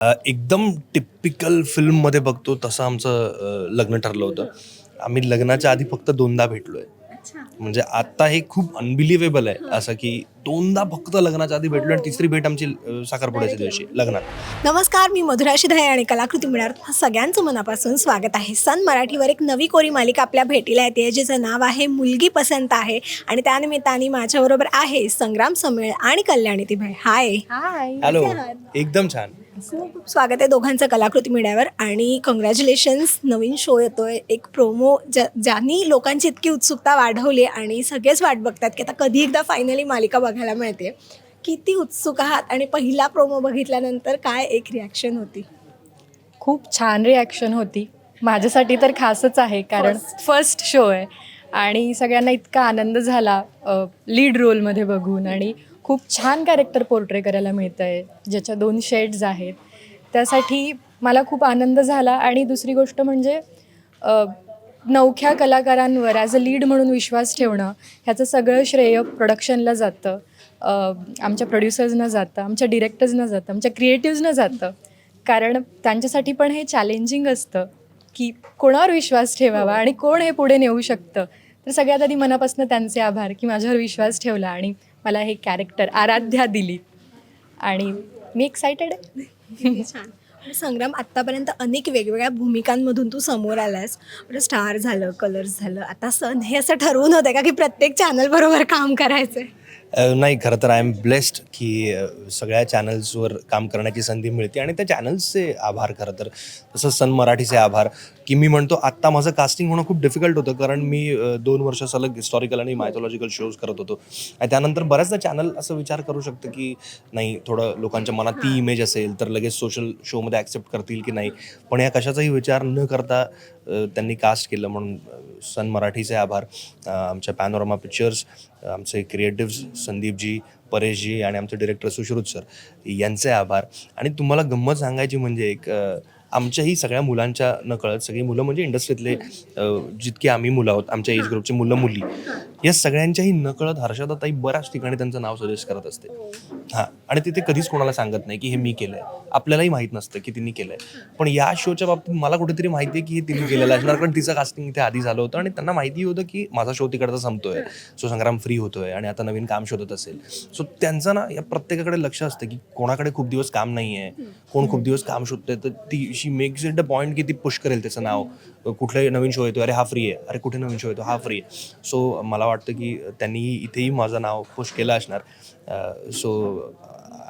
एकदम टिपिकल फिल्ममध्ये बघतो तसं आमचं लग्न ठरलं होतं. आम्ही लग्नाच्या आधी फक्त दोनदा भेटलोय. म्हणजे आता हे खूप अनबिलिव्हेबल आहे. असं की दोनदा फक्त लग्नाच्या आधी भेटलो आणि तिसरी भेट आमची साखरपुड्याच्या दिवशी लग्नात. नमस्कार मी मधुरा शिधाय आणि कलाकृती मिळणार. सगळ्यांचं मनापासून स्वागत आहे. सन मराठीवर एक नवी कोरी मालिका आपल्या भेटीला येते जिचं नाव आहे मुलगी पसंत आहे आणि त्यानिमित्ताने माझ्याबरोबर आहे संग्राम समेळ आणि कल्याणी तिभे हाय हाय हॅलो एकदम छान. खूप स्वागत आहे दोघांचं कलाकृती मीडियावर आणि कॉंग्रॅच्युलेशन्स नवीन शो येतोय. एक प्रोमो ज्या ज्यांनी लोकांची इतकी उत्सुकता वाढवली आणि सगळेच वाट बघतात की आता कधी एकदा फायनली मालिका बघायला मिळते. किती उत्सुक आहात आणि पहिला प्रोमो बघितल्यानंतर काय एक रिॲक्शन होती? खूप छान रिॲक्शन होती. माझ्यासाठी तर खासच आहे कारण फर्स्ट शो आहे. आणि सगळ्यांना इतका आनंद झाला लीड रोलमध्ये बघून. आणि खूप छान कॅरेक्टर पोर्ट्रे करायला मिळतं आहे ज्याच्या दोन शेड्स आहेत. त्यासाठी मला खूप आनंद झाला. आणि दुसरी गोष्ट म्हणजे नवख्या कलाकारांवर ॲज अ लीड म्हणून विश्वास ठेवणं ह्याचं सगळं श्रेय प्रोडक्शनला जातं. आमच्या प्रोड्युसर्सना जातं आमच्या डिरेक्टर्सना जातं आमच्या क्रिएटिव्सना जातं. कारण त्यांच्यासाठी पण हे चॅलेंजिंग असतं की कोणावर विश्वास ठेवावा आणि कोण हे पुढे नेऊ शकतं. तर सगळ्यात आधी मनापासून त्यांचे आभार की माझ्यावर विश्वास ठेवला आणि मला हे कॅरेक्टर आराध्या दिली. आणि मी एक्सायटेड आहे. छान. संग्राम आत्तापर्यंत अनेक वेगवेगळ्या भूमिकांमधून तू समोर आलास. म्हणजे स्टार झालं कलर्स झालं. आता सण हे असं ठरवून होतं का की प्रत्येक चॅनल बरोबर काम करायचंय? नाही खरं तर आय एम ब्लेस्ड की सगळ्या चॅनल्सवर काम करण्याची संधी मिळते आणि त्या चॅनल्सचे आभार खरं तर. तसं सन मराठीचे आभार. की मी म्हणतो आत्ता माझं कास्टिंग होणं खूप डिफिकल्ट होतं कारण मी दोन वर्ष सलग हिस्टॉरिकल आणि मायथॉलॉजिकल शोज करत होतो. आणि त्यानंतर बऱ्याचदा चॅनल असं विचार करू शकतं की नाही थोडं लोकांच्या मनात ती इमेज असेल तर लगेच सोशल शोमध्ये ॲक्सेप्ट करतील की नाही. पण या कशाचाही विचार न करता त्यांनी कास्ट केलं म्हणून सन मराठीचे आभार. आमच्या पॅनोरमा पिक्चर्स आमचे क्रिएटिव्स संदीपजी परेशजी आणि आमचे डिरेक्टर सुश्रुत सर यांचे आभार. आणि तुम्हाला गंमत सांगायची म्हणजे एक आमच्याही सगळ्या मुलांच्या नकळत सगळी मुलं म्हणजे इंडस्ट्रीतले जितकी आम्ही मुलं आहोत आमच्या एज ग्रुपची मुलं मुली या सगळ्यांच्याही नकळत हर्षदाताई बऱ्याच ठिकाणी त्यांचं नाव सजेस्ट करत असते. हां आणि तिथे कधीच कोणाला सांगत नाही की हे मी केलंय. आपल्यालाही माहीत नसतं की तिने केलंय. पण या शोच्या बाबतीत मला कुठेतरी माहिती आहे की हे तिने केलेलं असणार कारण तिचं कास्टिंग इथे आधी झालं होतं आणि त्यांना माहिती होतं की माझा शो तिकडचा संपतोय. सो संग्राम फ्री होतोय आणि आता नवीन काम शोधत असेल. सो त्यांचं ना या प्रत्येकाकडे लक्ष असतं की कोणाकडे खूप दिवस काम नाही आहे कोण खूप दिवस काम शोधतंय तर ती she makes it the point की ती पुश करेल त्याचं नाव. कुठलाही नवीन शो येतो अरे हा फ्री आहे. अरे कुठे नवीन शो येतो हा फ्री आहे. सो मला वाटतं की त्यांनी इथेही माझं नाव पुश केलं असणार. सो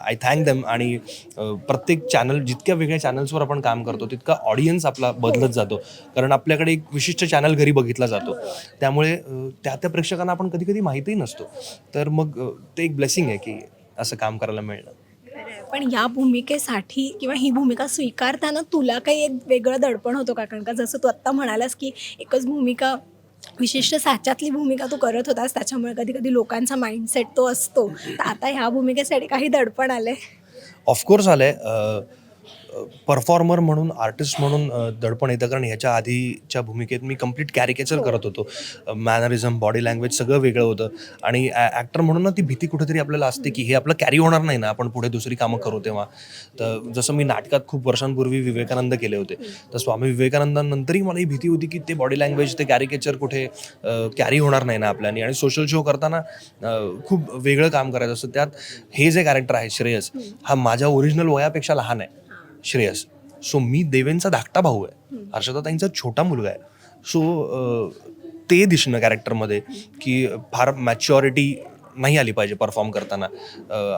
आय थँक देम आणि प्रत्येक चॅनल जितक्या वेगळ्या चॅनल्सवर आपण काम करतो तितका ऑडियन्स आपला बदलत जातो. कारण आपल्याकडे एक विशिष्ट चॅनल घरी बघितला जातो. त्यामुळे त्या त्या प्रेक्षकांना आपण कधी कधी माहितीही नसतो. तर मग ते एक ब्लेसिंग आहे की असं काम करायला मिळणं पण या भूमिकेसाठी किंवा ही भूमिका स्वीकारताना तुला काही एक वेगळं दडपण होतं का? कारण का जसं तू आत्ता म्हणालास की एकच भूमिका विशिष्ट साच्यातली भूमिका तू करत होतास त्याच्यामुळे कधी कधी लोकांचा माइंडसेट तो असतो. तर आता ह्या भूमिकेसाठी काही दडपण आले ऑफकोर्स आलंय. परफॉर्मर म्हणून आर्टिस्ट म्हणून दडपण येतं. कारण ह्याच्या आधीच्या भूमिकेत मी कंप्लीट कॅरिकेचर करत होतो. मॅनरिझम बॉडी लँग्वेज सगळं वेगळं होतं. आणि ॲक्टर म्हणून ना ती भीती कुठेतरी आपल्याला असते की हे आपलं कॅरी होणार नाही ना. आपण पुढे दुसरी कामं करू तेव्हा. तर जसं मी नाटकात खूप वर्षांपूर्वी विवेकानंद केले होते. तर स्वामी विवेकानंदानंतरही मला ही भीती होती की ते बॉडी लँग्वेज ते कॅरिकेचर कुठे कॅरी होणार नाही ना आपल्याने. आणि सोशल शो करताना खूप वेगळं काम करायचं. असतं त्यात हे जे कॅरेक्टर आहे श्रेयस हा माझ्या ओरिजिनल वयापेक्षा लहान आहे. श्रेयस. सो मी देवेंचा धाकटा भाऊ आहे. हर्षदाताईंचा छोटा मुलगा आहे. सो ते दिसणं कॅरेक्टरमध्ये की फार मॅच्युरिटी नाही आली पाहिजे परफॉर्म करताना.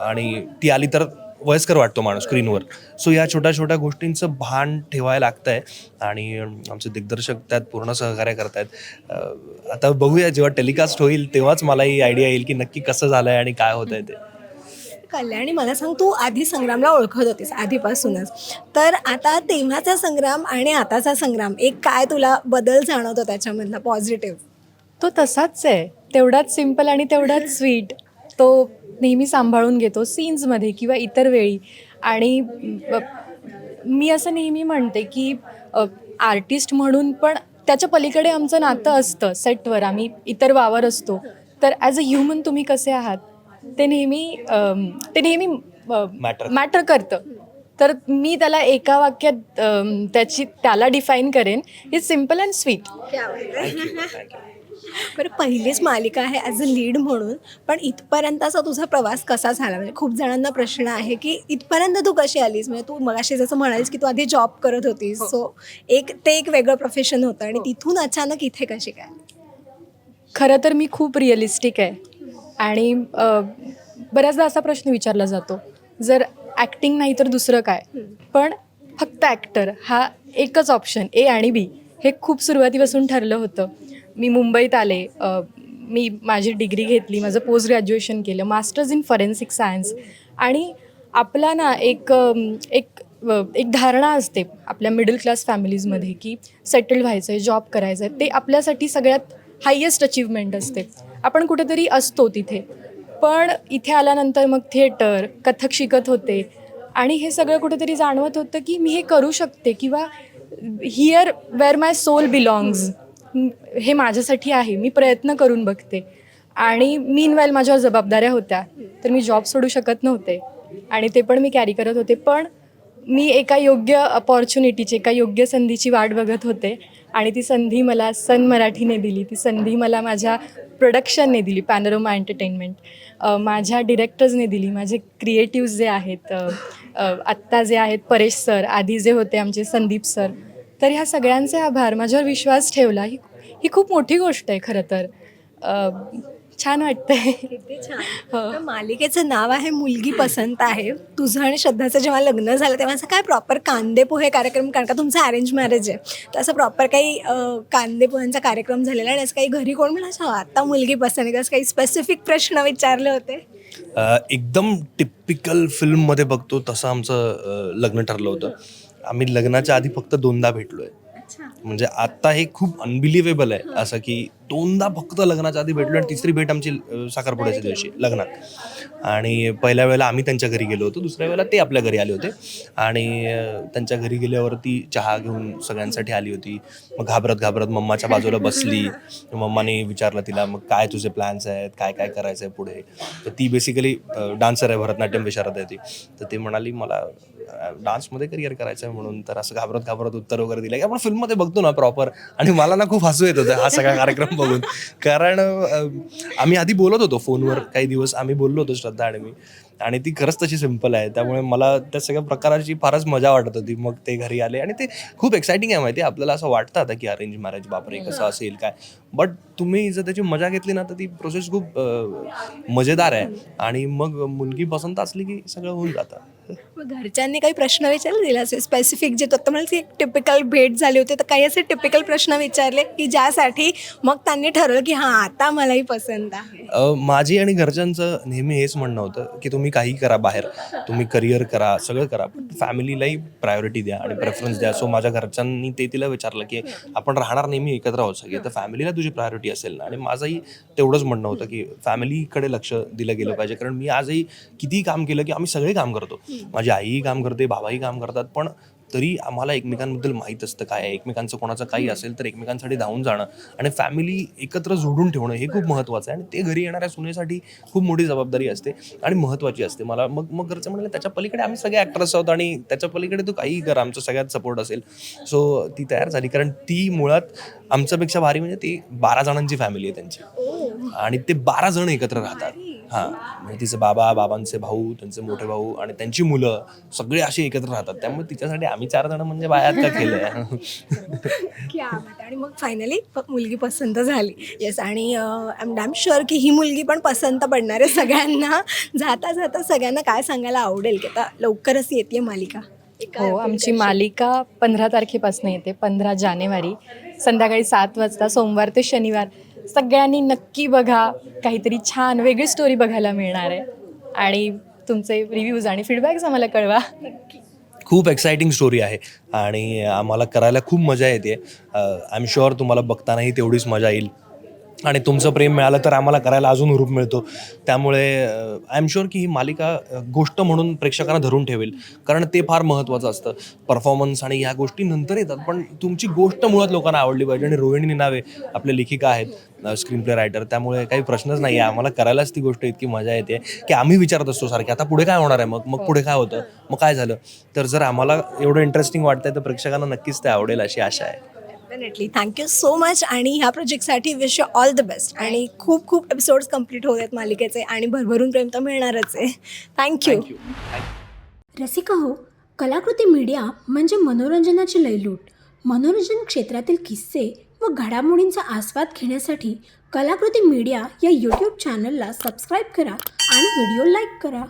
आणि ती आली तर वयस्कर वाटतो माणूस स्क्रीनवर सो या छोट्या छोट्या गोष्टींचं भान ठेवायला लागतं आहे आणि आमचे दिग्दर्शक त्यात पूर्ण सहकार्य करतायत. आहेत आता बघूया जेव्हा टेलिकास्ट होईल तेव्हाच मला ही आयडिया येईल की नक्की कसं झालं आहे आणि काय होत आहे ते. कल्याणी मला सांग तू आधी संग्रामला ओळखत होतीस आधीपासूनच. तर आता तेव्हाचा संग्राम आणि आताचा संग्राम एक काय तुला बदल जाणवतो त्याच्यामधला पॉझिटिव्ह तो तसाच आहे. तेवढाच सिंपल आणि तेवढाच स्वीट तो नेहमी सांभाळून घेतो सीन्समध्ये किंवा इतर वेळी. आणि मी असं नेहमी म्हणते की आर्टिस्ट म्हणून पण त्याच्या पलीकडे आमचं नातं असतं सेटवर आम्ही इतर वावर असतो. तर ॲज अ ह्युमन तुम्ही कसे आहात? ते नेहमी अम, ते नेहमी Matter. मॅटर करतं. तर मी त्याला एका वाक्यात अम, त्याची त्याला डिफाईन करेन. इज सिंपल अँड स्वीट बरं पहिलीच मालिका आहे ॲज अ लीड म्हणून. पण इथपर्यंतचा तुझा प्रवास कसा झाला? म्हणजे खूप जणांना प्रश्न आहे की इथपर्यंत तू कशी आलीस? म्हणजे तू मगाशी जसं म्हणालीस की तू आधी जॉब करत होतीस. सो एक ते एक वेगळं प्रोफेशन होतं. आणि तिथून अचानक इथे कशी काय? खरं तर मी खूप रिअलिस्टिक आहे. आणि बऱ्याचदा असा प्रश्न विचारला जातो जर ॲक्टिंग नाही तर दुसरं काय? पण फक्त ॲक्टर हा एकच ऑप्शन ए आणि बी हे खूप सुरुवातीपासून ठरलं होतं. मी मुंबईत आले मी माझी डिग्री घेतली माझं पोस्ट ग्रॅज्युएशन केलं मास्टर्स इन फॉरेन्सिक सायन्स आणि आपला ना एक एक एक धारणा असते आपल्या मिडल क्लास फॅमिलीजमध्ये की सेटल्ड व्हायचं आहे जॉब करायचं आहे ते आपल्यासाठी सगळ्यात हायेस्ट अचीवमेंट असते. आपण कुठेतरी असतो तिथे. पण इथे आल्यानंतर मग थिएटर कथक शिकत होते. आणि हे सगळं कुठेतरी जाणवत होतं की मी हे करू शकते किंवा here where my soul belongs हे माझ्यासाठी आहे. मी प्रयत्न करून बघते. आणि मीन वेल माझ्यावर जबाबदाऱ्या होत्या. तर मी जॉब सोडू शकत नव्हते. आणि ते पण मी कॅरी करत होते. पण मी एका योग्य अपॉर्च्युनिटीची एका योग्य संधीची वाट बघत होते आणि ती संधी मला सन मराठीने दिली. ती संधी मला माझ्या प्रोडक्शनने दिली पॅनरोमा एंटरटेनमेंट माझ्या डिरेक्टर्सने दिली. माझे क्रिएटिव्ज जे आहेत आत्ता जे आहेत परेश सर आधी जे होते आमचे संदीप सर तर ह्या सगळ्यांचे आभार. माझ्यावर विश्वास ठेवला. ही ही खूप मोठी गोष्ट आहे खरं तर. छान वाटतंय. किती छान. हो. तर मालिकेचं नाव आहे मुलगी पसंत आहे. तुझं आणि श्रद्धाचं जेव्हा लग्न झालं तेव्हा असं काय प्रॉपर कांदे पोहे कार्यक्रम कारण का तुमचं अरेंज मॅरेज आहे. तर असं प्रॉपर काही अं, कांदे पोह्यांचा कार्यक्रम झालेला आणि असं काही घरी कोण म्हणा अच्छा आता मुलगी पसंत आहे. असं काही स्पेसिफिक प्रश्न विचारले होते? अ, एकदम टिपिकल फिल्ममध्ये बघतो तसं आमचं अ, लग्न ठरलं होतं. आम्ही लग्नाच्या आधी फक्त दोनदा भेटलोय. म्हणजे आता हे खूप अनबिलिव्हेबल आहे. असं की दोनदा फक्त लग्नाच्या आधी भेटलो आणि तिसरी भेट आमची साखरपुड्याच्या दिवशी लग्नात. आणि पहिल्या वेळेला आम्ही त्यांच्या घरी गेलो होतो दुसऱ्या वेळेला ते आपल्या घरी आले होते. आणि त्यांच्या घरी गेल्यावरती चहा घेऊन सगळ्यांसाठी आली होती. मग घाबरत घाबरत मम्माच्या बाजूला बसली. मम्माने विचारलं तिला मग काय तुझे प्लॅन्स आहेत? काय काय करायचं आहे पुढे? तर ती बेसिकली डान्सर आहे भरतनाट्यम विशारद आहे ती. तर ती म्हणाली मला डान्समध्ये करिअर करायचं आहे म्हणून तर असं घाबरत घाबरत उत्तर वगैरे दिलं की आपण फिल्ममध्ये बघतो ना प्रॉपर आणि मला ना खूप हसू येत होतं हा सगळा कार्यक्रम बघून. कारण आम्ही आधी बोलत होतो फोनवर काही दिवस आम्ही बोललो होतो श्रद्धा आणि मी. आणि ती खरंच तशी सिंपल आहे. त्यामुळे मला त्या सगळ्या प्रकाराची फारच मजा वाटत होती. मग ते घरी आले आणि ते खूप एक्साइटिंग आहे माहिती आपल्याला असं वाटतं आता की अरेंज मॅरेज बापरे कसं असेल काय? बट तुम्ही जर त्याची मजा घेतली ना तर ती प्रोसेस खूप मजेदार आहे. आणि मग मुलगी पसंत असली की सगळं होऊन जातं. घरच्यांनी काही प्रश्न विचारले दिला असे स्पेसिफिक जे तो एक टिपिकल भेट झाली होती तर काही असे टिपिकल प्रश्न विचारले की ज्यासाठी मग त्यांनी ठरवलं की हां आता मलाही पसंत आहे. माझी आणि घरच्यांचं नेहमी हेच म्हणणं होतं की तुम्ही काही करा बाहेर. तुम्ही करिअर करा सगळं करा. पण फॅमिलीलाही प्रायोरिटी द्या आणि प्रेफरन्स द्या. सो माझ्या घरच्यांनी ते तिला विचारलं की आपण राहणार नेहमी एकत्र आहोत सगळे. तर फॅमिलीला तुझी प्रायोरिटी असेल ना? आणि माझंही तेवढंच म्हणणं होतं की फॅमिलीकडे लक्ष दिलं गेलं पाहिजे. कारण मी आजही कितीही काम केलं की आम्ही सगळे काम करतो. माझी आईही काम करते बाबाही काम करतात. पण तरी आम्हाला एकमेकांबद्दल माहीत असतं काय आहे एकमेकांचं कोणाचं काही असेल तर एकमेकांसाठी धावून जाणं आणि फॅमिली एकत्र जोडून ठेवणं हे खूप महत्त्वाचं आहे आणि ते घरी येणाऱ्या सुनेसाठी खूप मोठी जबाबदारी असते आणि महत्त्वाची असते. मला मग मग घरचं म्हणाले त्याच्या पलीकडे आम्ही सगळे ॲक्टर्स आहोत आणि त्याच्या पलीकडे तू काहीही कर आमचं सगळ्यात सपोर्ट असेल. सो ती तयार झाली. कारण ती मुळात आमच्यापेक्षा भारी म्हणजे ती बारा जणांची फॅमिली आहे त्यांची. आणि ते बारा जण एकत्र राहतात. हां म्हणजे तिचे बाबा बाबांचे भाऊ त्यांचे मोठे भाऊ आणि त्यांची मुलं सगळे असे एकत्र राहतात. त्यामुळे तिच्यासाठी आम्ही चार जण म्हणजे बायात का क्या बात आहे. आणि मग फायनली मुलगी पसंत झाली. येस आणि आय एम डॅम शुअर की ही मुलगी पण पसंत पडणार आहे सगळ्यांना. जाता जाता सगळ्यांना काय सांगायला आवडेल? की आता लवकरच येते मालिका. एका हो आमची मालिका पंधरा तारखेपासून येते पंधरा जानेवारी. संध्याकाळी सात वाजता सोमवार ते शनिवार. सगळ्यांनी नक्की बघा. काहीतरी छान वेगळी स्टोरी बघायला मिळणार आहे. आणि तुमचे रिव्ह्यूज आणि फीडबॅक्स आम्हाला कळवा. खूप एक्साइटिंग स्टोरी आहे. आणि आम्हाला करायला खूप मजा येते. आय एम शुअर तुम्हाला बघतानाही तेवढीच मजा येईल. आणि तुमचं प्रेम मिळालं तर आम्हाला करायला अजून हुरूप मिळतो. त्यामुळे आय एम शुअर की ही मालिका गोष्ट म्हणून प्रेक्षकांना धरून ठेवेल. कारण ते फार महत्त्वाचं असतं. परफॉर्मन्स आणि ह्या गोष्टी नंतर येतात पण तुमची गोष्ट मुळात लोकांना आवडली पाहिजे आणि रोहिणी नावे आपल्या लेखिका आहेत स्क्रीन प्ले रायटर त्यामुळे काही प्रश्नच नाही आहे आम्हाला करायलाच ती गोष्ट इतकी मजा येते की आम्ही विचारत असतो सारखे आता पुढे काय होणार आहे मग? मग पुढे काय होतं? मग काय झालं? तर जर आम्हाला एवढं इंटरेस्टिंग वाटतंय तर प्रेक्षकांना नक्कीच ते आवडेल अशी आशा आहे. डेफिनेटली थँक्यू सो मच आणि ह्या प्रोजेक्टसाठी wish you all the best आणि खूप खूप एपिसोड्स कंप्लीट होत आहेत मालिकेचे आणि भरभरून प्रेम तर मिळणारच आहे. थँक्यू रसिका हो कलाकृती मीडिया म्हणजे मनोरंजनाची लयलूट. मनोरंजन क्षेत्रातील किस्से व घडामोडींचा आस्वाद घेण्यासाठी कलाकृती मीडिया या यूट्यूब चॅनलला सबस्क्राईब करा आणि व्हिडिओ लाईक करा.